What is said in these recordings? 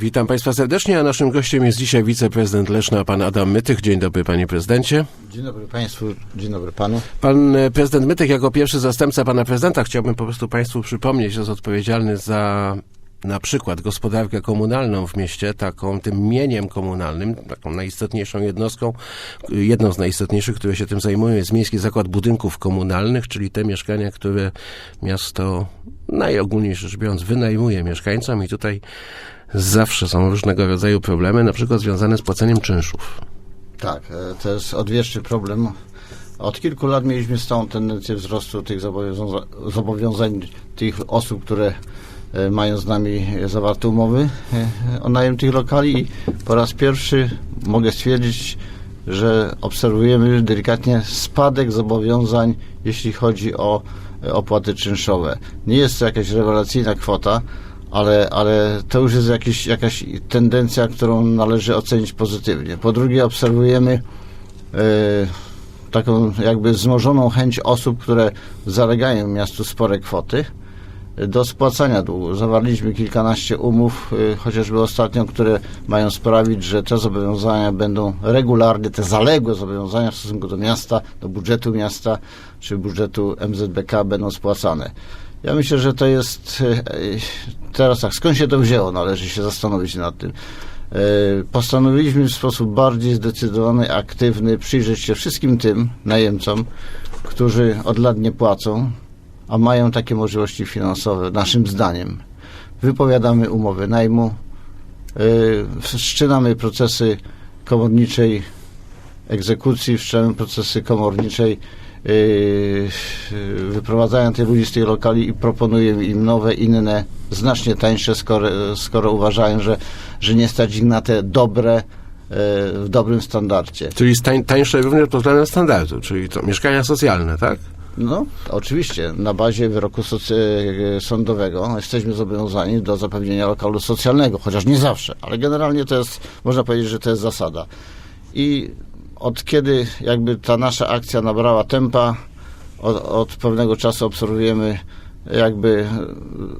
Witam Państwa serdecznie, a naszym gościem jest dzisiaj wiceprezydent Leszna, pan Adam Mytych. Dzień dobry, panie prezydencie. Dzień dobry Państwu, dzień dobry Panu. Pan e, prezydent Mytych, jako pierwszy zastępca pana prezydenta, chciałbym po prostu Państwu przypomnieć, że jest odpowiedzialny za na przykład gospodarkę komunalną w mieście, taką tym mieniem komunalnym, taką najistotniejszą jednostką, jedną z najistotniejszych, które się tym zajmują, jest Miejski Zakład Budynków Komunalnych, czyli te mieszkania, które miasto najogólniej rzecz biorąc wynajmuje mieszkańcom i tutaj zawsze są różnego rodzaju problemy, na przykład związane z płaceniem czynszów. Tak, e, to jest odwieczny problem. Od kilku lat mieliśmy stałą tendencję wzrostu tych zobowiąza- zobowiązań tych osób, które mają z nami zawarte umowy e, o najem tych lokali i po raz pierwszy mogę stwierdzić, że obserwujemy delikatnie spadek zobowiązań, jeśli chodzi o e, opłaty czynszowe. Nie jest to jakaś rewelacyjna kwota, ale, ale to już jest jakiś, jakaś tendencja, którą należy ocenić pozytywnie. Po drugie, obserwujemy e, taką jakby wzmożoną chęć osób, które zalegają miastu spore kwoty e, do spłacania długu. Zawarliśmy kilkanaście umów, e, chociażby ostatnio, które mają sprawić, że te zobowiązania będą regularnie, te zaległe zobowiązania w stosunku do miasta, do budżetu miasta czy budżetu MZBK będą spłacane. Ja myślę, że to jest e, teraz tak, skąd się to wzięło, należy się zastanowić nad tym. Postanowiliśmy w sposób bardziej zdecydowany, aktywny przyjrzeć się wszystkim tym najemcom, którzy od lat nie płacą, a mają takie możliwości finansowe, naszym zdaniem. Wypowiadamy umowy najmu, e, wszczynamy procesy komorniczej egzekucji, wszczynamy procesy komorniczej yy, wyprowadzania tych ludzi z tych lokali i proponujemy im nowe, inne, znacznie tańsze, skoro, skoro uważają, że, że nie stać ich na te dobre, yy, w dobrym standardzie. Czyli stań, tańsze również pod względem standardu, czyli to mieszkania socjalne, tak? No, oczywiście, na bazie wyroku e, sądowego jesteśmy zobowiązani do zapewnienia lokalu socjalnego, chociaż nie zawsze, ale generalnie to jest, można powiedzieć, że to jest zasada. I od kiedy jakby ta nasza akcja nabrała tempa, od, od pewnego czasu obserwujemy jakby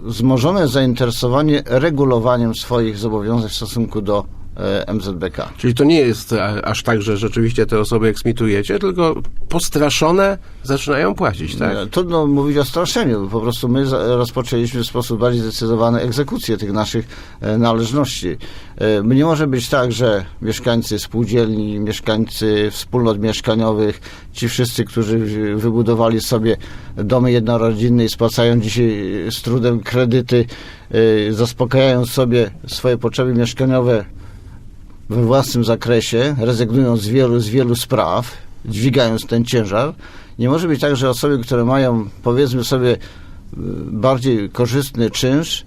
wzmożone zainteresowanie regulowaniem swoich zobowiązań w stosunku do MZBK. Czyli to nie jest a, aż tak, że rzeczywiście te osoby eksmitujecie, tylko postraszone zaczynają płacić, tak? Nie, Trudno mówić o straszeniu. Po prostu my rozpoczęliśmy w sposób bardziej zdecydowany egzekucję tych naszych e, należności. E, Nie może być tak, że mieszkańcy spółdzielni, mieszkańcy wspólnot mieszkaniowych, ci wszyscy, którzy wybudowali sobie domy jednorodzinne i spłacają dzisiaj z trudem kredyty, e, zaspokajają sobie swoje potrzeby mieszkaniowe we własnym zakresie, rezygnując z wielu, z wielu spraw, dźwigając ten ciężar. Nie może być tak, że osoby, które mają, powiedzmy sobie, y, bardziej korzystny czynsz,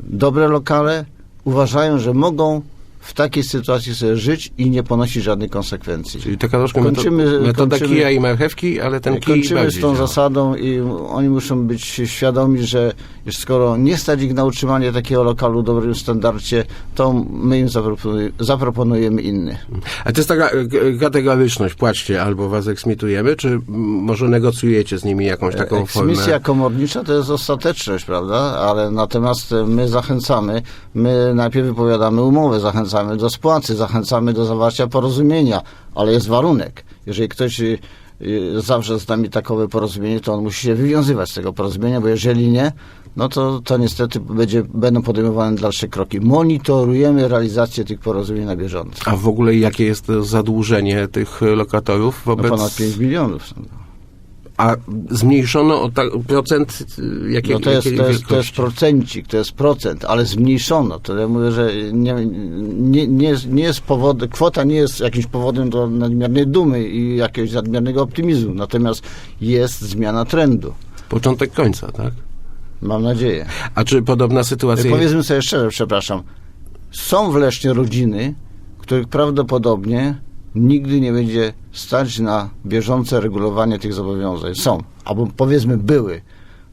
dobre lokale, uważają, że mogą w takiej sytuacji sobie żyć i nie ponosić żadnych konsekwencji. Czyli taka troszkę Kończymy- meto- metoda kończymy- kija i marchewki, ale ten kij Kończymy z tą działa. zasadą i oni muszą być świadomi, że skoro nie stać ich na utrzymanie takiego lokalu w dobrym standardzie, to my im zaproponuj- zaproponujemy inny. A to jest taka e, kategoryczność, płaćcie albo was eksmitujemy, czy może negocjujecie z nimi jakąś taką formę? Eksmisja komornicza to jest ostateczność, prawda? Ale natomiast e, my zachęcamy, my najpierw wypowiadamy umowę, zachęcamy do spłaty, zachęcamy do zawarcia porozumienia, ale jest warunek. Jeżeli ktoś y, y, zawrze z nami takowe porozumienie, to on musi się wywiązywać z tego porozumienia, bo jeżeli nie, no to, to niestety będzie, będą podejmowane dalsze kroki. Monitorujemy realizację tych porozumień na bieżąco. A w ogóle jakie jest zadłużenie tych lokatorów No wobec... ponad 5 milionów. A zmniejszono o ta, procent e, jakiej, No to jest, to, jest, to jest procencik, to jest procent, ale zmniejszono. To ja mówię, że nie, nie, nie, jest, nie jest powodem, kwota nie jest jakimś powodem do nadmiernej dumy i jakiegoś nadmiernego optymizmu, natomiast jest zmiana trendu. Początek końca, tak? Mam nadzieję. A czy podobna sytuacja... Powiedzmy sobie szczerze, przepraszam, są w Lesznie rodziny, których prawdopodobnie nigdy nie będzie stać na bieżące regulowanie tych zobowiązań. Są, albo powiedzmy były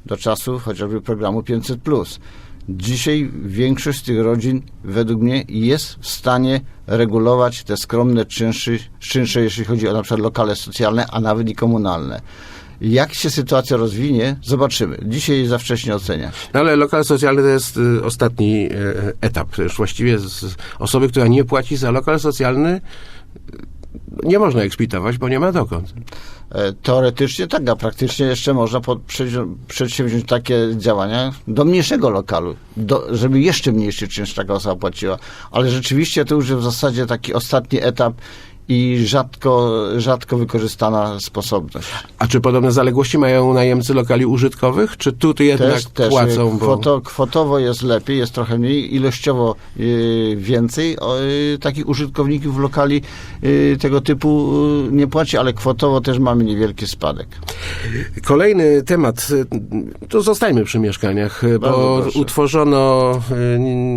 do czasu chociażby programu 500+. Dzisiaj większość z tych rodzin według mnie jest w stanie regulować te skromne czynsze, czynsze jeśli chodzi o na przykład lokale socjalne, a nawet i komunalne. Jak się sytuacja rozwinie, zobaczymy. Dzisiaj za wcześnie oceniać. No ale lokal socjalny to jest y, ostatni y, etap. Już właściwie osoby, która nie płaci za lokal socjalny, y, nie można eksploatować, bo nie ma dokąd. E, Teoretycznie tak, a praktycznie jeszcze można przedsięwziąć takie działania do mniejszego lokalu, do, żeby jeszcze mniejszy czynsz taka osoba płaciła. Ale rzeczywiście to już w zasadzie taki ostatni etap i rzadko, rzadko wykorzystana sposobność. A czy podobne zaległości mają najemcy lokali użytkowych? Czy tu jednak Też, też płacą? e, Bo... kwoto, kwotowo jest lepiej, jest trochę mniej, ilościowo y, więcej o, y, takich użytkowników lokali y, tego typu y, nie płaci, ale kwotowo też mamy niewielki spadek. Kolejny temat, y, tu zostajmy przy mieszkaniach, y, bo Bardzo proszę. utworzono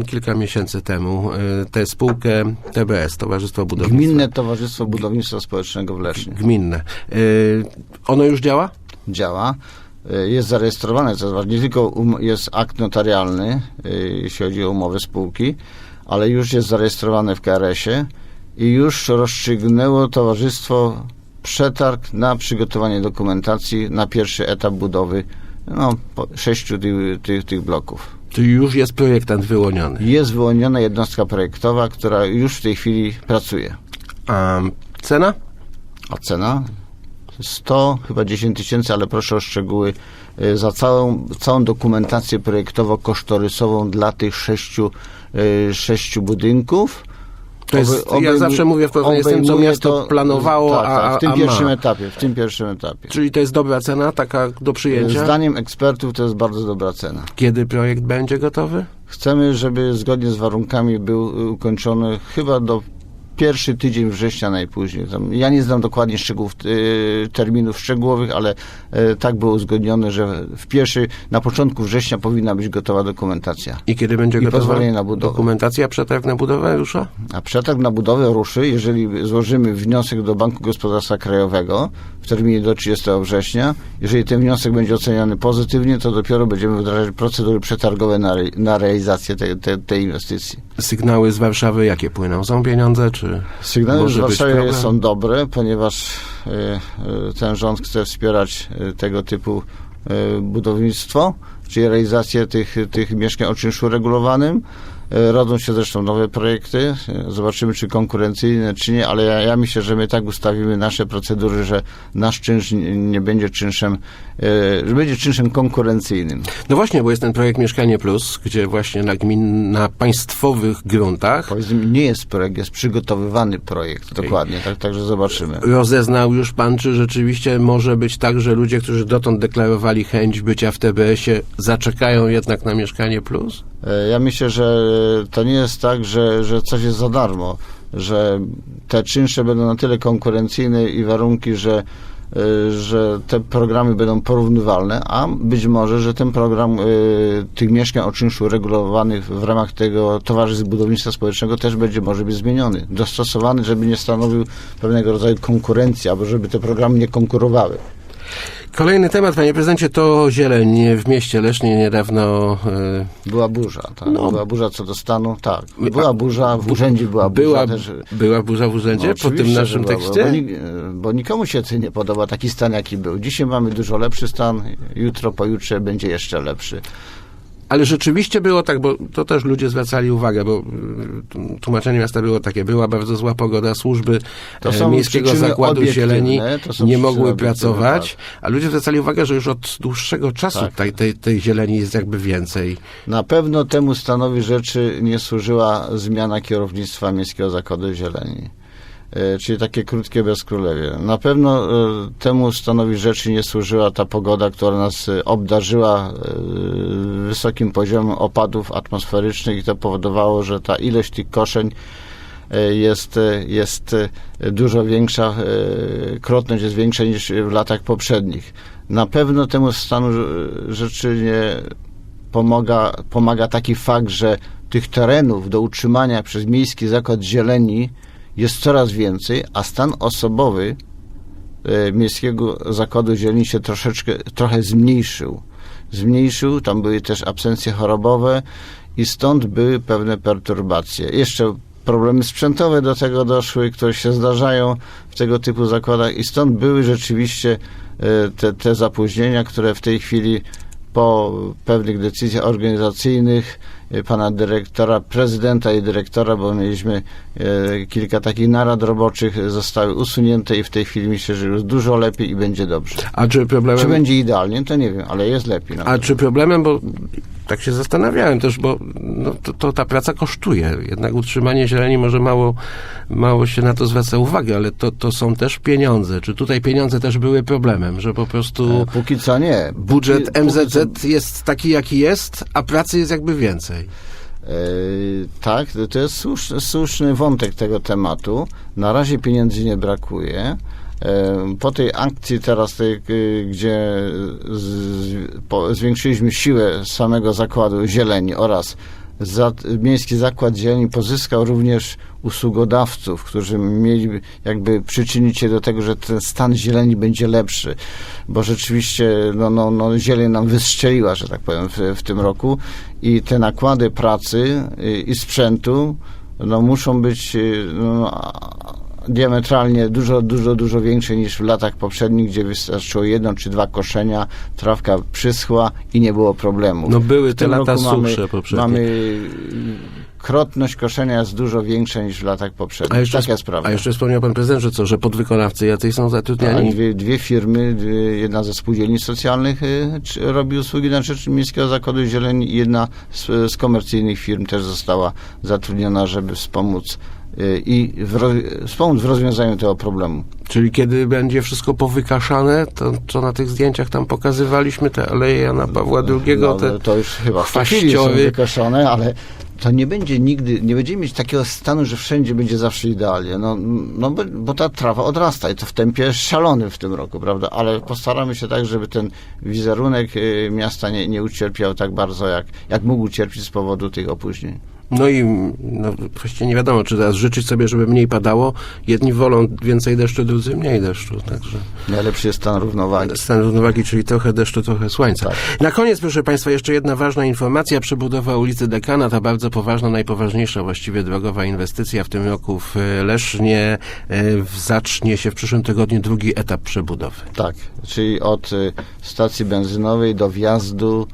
y, kilka miesięcy temu y, tę spółkę TBS, Towarzystwo Budownictwa. Gminne Towarzystwo Budownictwa Społecznego w Lesznie Gminne. Y, Ono już działa? działa. Y, Jest zarejestrowane, co ważne. Nie tylko um, jest akt notarialny, y, jeśli chodzi o umowę spółki, ale już jest zarejestrowane w KRS-ie i już rozstrzygnęło towarzystwo przetarg na przygotowanie dokumentacji na pierwszy etap budowy no, sześciu tych, tych, tych bloków. Tu już jest projektant wyłoniony. Jest wyłoniona jednostka projektowa, która już w tej chwili pracuje. A cena? A cena? 100, chyba 10 tysięcy, ale proszę o szczegóły y, za całą, całą dokumentację projektowo-kosztorysową dla tych sześciu, y, sześciu budynków. To jest, Obe- ja zawsze mówię w porównaniu z tym, co miasto planowało, tak, tak, a, w tym a pierwszym ma. etapie, w tym pierwszym etapie. Czyli to jest dobra cena, taka do przyjęcia? Zdaniem ekspertów to jest bardzo dobra cena. Kiedy projekt będzie gotowy? Chcemy, żeby zgodnie z warunkami był ukończony chyba do pierwszy tydzień września najpóźniej. Tam, ja nie znam dokładnie szczegółów, y, terminów szczegółowych, ale y, tak było uzgodnione, że w pierwszy, na początku września powinna być gotowa dokumentacja. I kiedy będzie I gotowa pozwolenie na budowę. dokumentacja, przetarg na budowę rusza? A przetarg na budowę ruszy, jeżeli złożymy wniosek do Banku Gospodarstwa Krajowego w terminie do 30 września. Jeżeli ten wniosek będzie oceniany pozytywnie, to dopiero będziemy wdrażać procedury przetargowe na, re, na realizację tej, tej, tej inwestycji. Sygnały z Warszawy jakie płyną? Są pieniądze, czy Sygnały z Warszawy są dobre, ponieważ y, y, ten rząd chce wspierać y, tego typu budownictwo, czyli realizację tych, tych mieszkań o czynszu regulowanym. Y, Rodzą się zresztą nowe projekty. Y, Zobaczymy, czy konkurencyjne, czy nie, ale ja, ja myślę, że my tak ustawimy nasze procedury, że nasz czynsz nie, będzie czynszem, y, że będzie czynszem konkurencyjnym. No właśnie, bo jest ten projekt Mieszkanie Plus, gdzie właśnie na gmin, na państwowych gruntach Powiedzmy, nie jest projekt, jest przygotowywany projekt, dokładnie, tak, także zobaczymy. rozeznał już pan, czy rzeczywiście może być tak, że ludzie, którzy dotąd deklarowali chęć bycia w TBS-ie, zaczekają jednak na Mieszkanie Plus? E, Ja myślę, że to nie jest tak, że, że coś jest za darmo, że te czynsze będą na tyle konkurencyjne i warunki, że, e, że te programy będą porównywalne, a być może, że ten program e, tych mieszkań o czynszu regulowanych w ramach tego Towarzystw Budownictwa Społecznego też będzie może być zmieniony, dostosowany, żeby nie stanowił pewnego rodzaju konkurencji, albo żeby te programy nie konkurowały. Kolejny temat, panie prezydencie, to zieleń w mieście Lesznie niedawno. e, Była burza, tak. No. Była burza co do stanu, tak. Była burza, w urzędzie była burza była, też. była burza w urzędzie No, po tym naszym była, tekście? Bo, nik- bo nikomu się nie podoba taki stan, jaki był. Dzisiaj mamy dużo lepszy stan, jutro, pojutrze będzie jeszcze lepszy. Ale rzeczywiście było tak, bo to też ludzie zwracali uwagę, bo y, tłumaczenie miasta było takie, była bardzo zła pogoda, służby e, Miejskiego Zakładu Zieleni nie mogły pracować, tak. a ludzie zwracali uwagę, że już od dłuższego czasu Tak. tej, tej, tej zieleni jest jakby więcej. Na pewno temu stanowi rzeczy nie służyła zmiana kierownictwa Miejskiego Zakładu Zieleni. E, Czyli takie krótkie bezkrólewie. Na pewno e, temu stanowi rzeczy nie służyła ta pogoda, która nas e, obdarzyła wysokim poziomem opadów atmosferycznych i to powodowało, że ta ilość tych koszeń jest, jest dużo większa, krotność jest większa niż w latach poprzednich. Na pewno temu stanu rzeczy nie pomaga, pomaga taki fakt, że tych terenów do utrzymania przez Miejski Zakład Zieleni jest coraz więcej, a stan osobowy e, Miejskiego Zakładu Zieleni się troszeczkę, trochę zmniejszył. Zmniejszył, tam były też absencje chorobowe i stąd były pewne perturbacje. Jeszcze problemy sprzętowe do tego doszły, które się zdarzają w tego typu zakładach i stąd były rzeczywiście e, te, te zapóźnienia, które w tej chwili po pewnych decyzjach organizacyjnych pana dyrektora, prezydenta i dyrektora, bo mieliśmy e, kilka takich narad roboczych, zostały usunięte i w tej chwili myślę, że już dużo lepiej i będzie dobrze. A czy problemem... Czy będzie idealnie, to nie wiem, ale jest lepiej. A czy problemem, bo tak się zastanawiałem też, bo no, to, to ta praca kosztuje. Jednak utrzymanie zieleni może mało, mało się na to zwraca uwagę, ale to, to są też pieniądze. Czy tutaj pieniądze też były problemem, że po prostu E, Póki co nie. budżet Póki- póki co- MZZ jest taki, jaki jest, a pracy jest jakby więcej? E, tak, to- jest słuszny, słuszny wątek tego tematu. Na razie pieniędzy nie brakuje. E, Po tej akcji teraz, tej, e, gdzie z, po, zwiększyliśmy siłę samego zakładu zieleni oraz za, Miejski Zakład Zieleni pozyskał również usługodawców, którzy mieli jakby przyczynić się do tego, że ten stan zieleni będzie lepszy, bo rzeczywiście no, no, no, zieleń nam wystrzeliła, że tak powiem, w, w tym roku. I te nakłady pracy y, i sprzętu no, muszą być y, no, diametralnie dużo, dużo, dużo większe niż w latach poprzednich, gdzie wystarczyło jedno czy dwa koszenia, trawka przyschła i nie było problemu. No były te lata susze poprzednie. mamy krotność koszenia jest dużo większa niż w latach poprzednich. A jeszcze, Taka jest prawda. a jeszcze wspomniał pan prezydent, że co, że podwykonawcy jacyś są zatrudniani? dwie, dwie firmy, dwie, jedna ze spółdzielni socjalnych y, czy- robi usługi na rzecz Miejskiego Zakładu Zieleni i jedna z, z komercyjnych firm też została zatrudniona, żeby wspomóc i w, ro- wspomóc w rozwiązaniu tego problemu. Czyli kiedy będzie wszystko powykaszane, to co na tych zdjęciach tam pokazywaliśmy, te aleje Jana Pawła II, No, te... to już chyba chwili są wykaszone, ale to nie będzie nigdy, nie będziemy mieć takiego stanu, że wszędzie będzie zawsze idealnie. No, no bo, ta trawa odrasta i to w tempie szalonym w tym roku, prawda? Ale postaramy się tak, żeby ten wizerunek y, miasta nie, nie ucierpiał tak bardzo, jak, jak mógł ucierpieć z powodu tych opóźnień. No i no, właściwie nie wiadomo, czy teraz życzyć sobie, żeby mniej padało. Jedni wolą więcej deszczu, drudzy mniej deszczu. Także Najlepszy jest stan równowagi. stan równowagi, czyli trochę deszczu, trochę słońca. Tak. Na koniec, proszę Państwa, jeszcze jedna ważna informacja. Przebudowa ulicy Dekana, ta bardzo poważna, najpoważniejsza właściwie drogowa inwestycja w tym roku w e, Lesznie. e, Zacznie się w przyszłym tygodniu drugi etap przebudowy. Tak, czyli od y, stacji benzynowej do wjazdu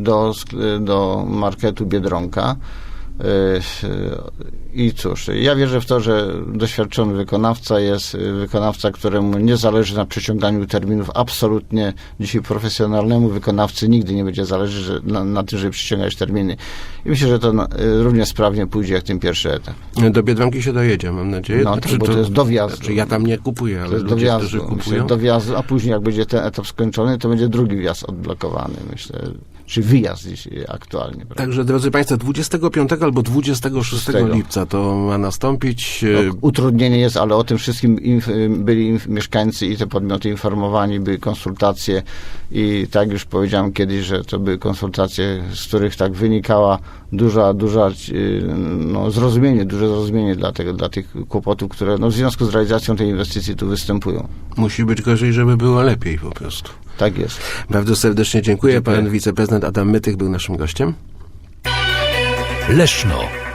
do, sk- y, do marketu Biedronka. I cóż, ja wierzę w to, że doświadczony wykonawca jest y, wykonawca, któremu nie zależy na przeciąganiu terminów. Absolutnie dzisiaj profesjonalnemu wykonawcy nigdy nie będzie zależy że, na, na tym, żeby przyciągać terminy. I myślę, że to na- y, równie sprawnie pójdzie jak ten pierwszy etap. Do Biedronki się dojedzie, mam nadzieję. No, to- bo to jest do wjazdu. Znaczy, ja tam nie kupuję, ale To jest do wjazdu, którzy myślę, kupują... do wjazdu, a później jak będzie ten etap skończony, to będzie drugi wjazd odblokowany, myślę, czy wyjazd dzisiaj aktualnie. prawda? Także, drodzy Państwo, 25 albo 26 Szóstego. To ma nastąpić. No, e, utrudnienie jest, ale o tym wszystkim inf, byli inf, mieszkańcy i te podmioty informowani, były konsultacje i tak już powiedziałem kiedyś, że to były konsultacje, z których tak wynikała duża, duża y, no, zrozumienie, duże zrozumienie dla, tego, dla tych kłopotów, które no, w związku z realizacją tej inwestycji tu występują. Musi być gorzej, żeby było lepiej po prostu. Tak jest. Bardzo serdecznie dziękuję. Dziękuję. Pan wiceprezydent Adam Mytych był naszym gościem. Leszno.